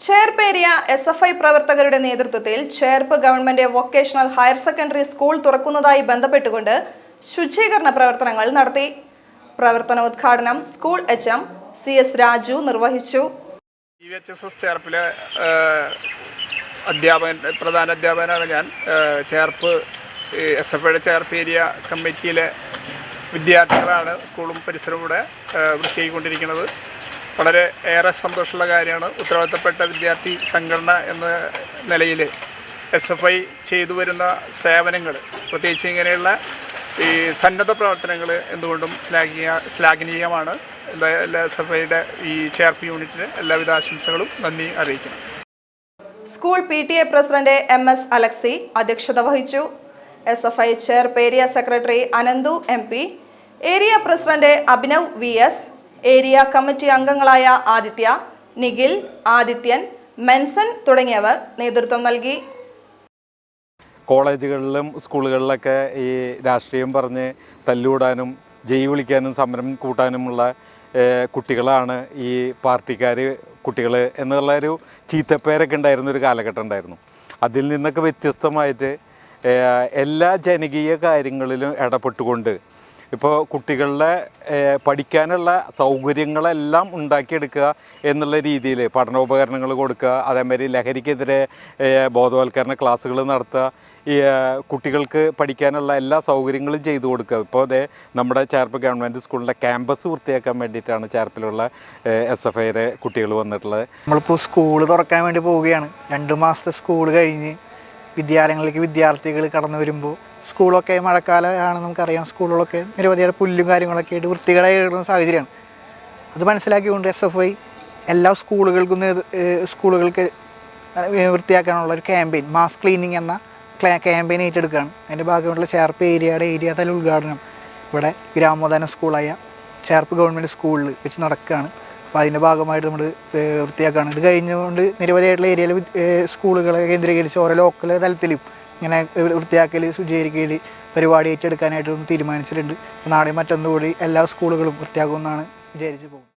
ചേർപ്പേരിയ S F I പ്രവർത്തകരുടെ നേതൃത്വത്തിൽ Cherpu government vocational higher secondary school തുറക്കുന്നതായി ബന്ധപ്പെട്ടുകൊണ്ട് ശുചീകരണ പ്രവർത്തനങ്ങൾ നടത്തി. പ്രവർത്തനോദ്ഘാടനം school H M C S Raju നിർവഹിച്ചു. എസ് ചേർപ്പിലെ അധ്യാപകൻ പ്രധാന അധ്യാപകനാണ് ഞാൻ. ചേർപ്പ് എസ് എഫ് ഐയുടെ ചേർപ്പ് ഏരിയ കമ്മിറ്റിയിലെ വിദ്യാർത്ഥികളാണ് സ്കൂളും പരിസരവും കൂടെ ഏഹ്, വൃത്തിയാക്കിക്കൊണ്ടിരിക്കുന്നത് വളരെ ഏറെ സന്തോഷമുള്ള കാര്യമാണ്. ഉത്തരവാദിത്തപ്പെട്ട വിദ്യാർത്ഥി സംഘടന എന്ന നിലയിൽ എസ് എഫ് ഐ ചെയ്തു വരുന്ന സേവനങ്ങൾ പ്രത്യേകിച്ച് ഇങ്ങനെയുള്ള ഈ സന്നദ്ധ പ്രവർത്തനങ്ങൾ എന്തുകൊണ്ടും ശ്ലാഘനീയ ശ്ലാഘനീയമാണ്. എസ് എഫ് ഐയുടെ ഈ ചേർപ്പ് യൂണിറ്റിന് എല്ലാവിധ ആശംസകളും നന്ദി അറിയിക്കുന്നു. School P T A president M S Alexy അധ്യക്ഷത വഹിച്ചു. S F I Cherpu area secretary Ananthu M P. Area president Abhinav V S. Area committee അംഗങ്ങളായ ആദിത്യ നിഖിൽ ആദിത്യൻ മെൻസൻ തുടങ്ങിയവർ നേതൃത്വം നൽകി. കോളേജുകളിലും സ്കൂളുകളിലൊക്കെ ഈ രാഷ്ട്രീയം പറഞ്ഞ് തല്ലുകൂടാനും ജയി വിളിക്കാനും സമരം കൂട്ടാനുമുള്ള കുട്ടികളാണ് ഈ പാർട്ടിക്കാർ കുട്ടികൾ എന്നുള്ള ഒരു ചീത്തപ്പേരൊക്കെ ഉണ്ടായിരുന്ന ഒരു കാലഘട്ടം ഉണ്ടായിരുന്നു. അതിൽ നിന്നൊക്കെ വ്യത്യസ്തമായിട്ട് എല്ലാ ജനകീയ കാര്യങ്ങളിലും ഇടപെട്ടുകൊണ്ട് ഇപ്പോൾ കുട്ടികളുടെ പഠിക്കാനുള്ള സൗകര്യങ്ങളെല്ലാം ഉണ്ടാക്കിയെടുക്കുക എന്നുള്ള രീതിയിൽ പഠനോപകരണങ്ങൾ കൊടുക്കുക അതേമാതിരി ലഹരിക്കെതിരെ ബോധവൽക്കരണ ക്ലാസ്സുകൾ നടത്തുക ഈ കുട്ടികൾക്ക് പഠിക്കാനുള്ള എല്ലാ സൗകര്യങ്ങളും ചെയ്തു കൊടുക്കുക. ഇപ്പോൾ അതേ നമ്മുടെ ചേർപ്പ് ഗവൺമെന്റ് സ്കൂളിന്റെ ക്യാമ്പസ് വൃത്തിയാക്കാൻ വേണ്ടിയിട്ടാണ് ചേർപ്പിലുള്ള എസ് എഫ് ഐയുടെ കുട്ടികൾ വന്നിട്ടുള്ളത്. നമ്മളിപ്പോൾ സ്കൂൾ തുറക്കാൻ വേണ്ടി പോവുകയാണ്. രണ്ട് മാസത്തെ സ്കൂൾ കഴിഞ്ഞ് വിദ്യാലയങ്ങളിലേക്ക് വിദ്യാർത്ഥികൾ കടന്നു വരുമ്പോൾ സ്കൂളൊക്കെ മഴക്കാലമാണ് നമുക്കറിയാം. സ്കൂളുകളൊക്കെ നിരവധിയായ പുല്ലും കാര്യങ്ങളൊക്കെ ആയിട്ട് വൃത്തികേടായി സാഹചര്യമാണ്. അത് മനസ്സിലാക്കിക്കൊണ്ട് എസ് എഫ് ഐ എല്ലാ സ്കൂളുകൾക്കും സ്കൂളുകൾക്ക് വൃത്തിയാക്കാനുള്ള ഒരു ക്യാമ്പയിൻ മാസ് ക്ലീനിങ് എന്ന ക്യാമ്പയിൻ ഏറ്റെടുക്കുകയാണ്. അതിന്റെ ഭാഗമായിട്ടുള്ള ചേർപ്പ് ഏരിയയുടെ ഏരിയ തല ഉദ്ഘാടനം ഇവിടെ ഗ്രാമോദാന സ്കൂളായ ചേർപ്പ് ഗവൺമെന്റ് സ്കൂളിൽ വെച്ച് നടക്കുകയാണ്. അപ്പോൾ അതിന്റെ ഭാഗമായിട്ട് നമ്മൾ വൃത്തിയാക്കുകയാണ്. ഇത് കഴിഞ്ഞുകൊണ്ട് നിരവധിയായിട്ടുള്ള ഏരിയയിൽ സ്കൂളുകളെ കേന്ദ്രീകരിച്ച് ഓരോ ലോക്കൽ തലത്തിലും ഇങ്ങനെ വൃത്തിയാക്കൽ ശുചീകരിക്കൽ പരിപാടി ഏറ്റെടുക്കാനായിട്ട് തീരുമാനിച്ചിട്ടുണ്ട്. നാളെ മറ്റൊന്നുകൂടി എല്ലാ സ്കൂളുകളും വൃത്തിയാക്കുമെന്നാണ് വിചാരിച്ച് പോകുന്നത്.